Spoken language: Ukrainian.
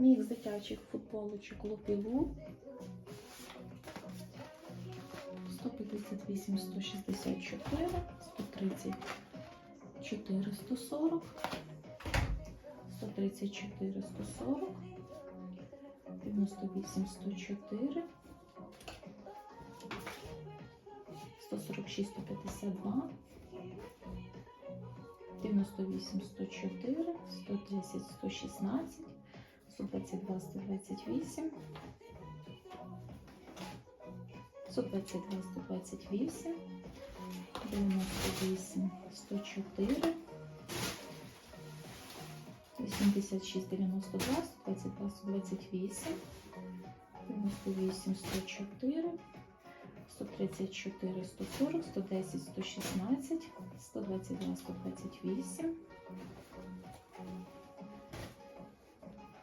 Мікс дитячих футболочок Лупілу. 158, 164, 134, 140, 134, 140, 98, 104, 146, 152, 98, 104, 110, 116, 122, 128, 122, 128, 98, 104, 86, 92, 122, 128, 98, 104, 134, 140, 110, 116, 122, 128,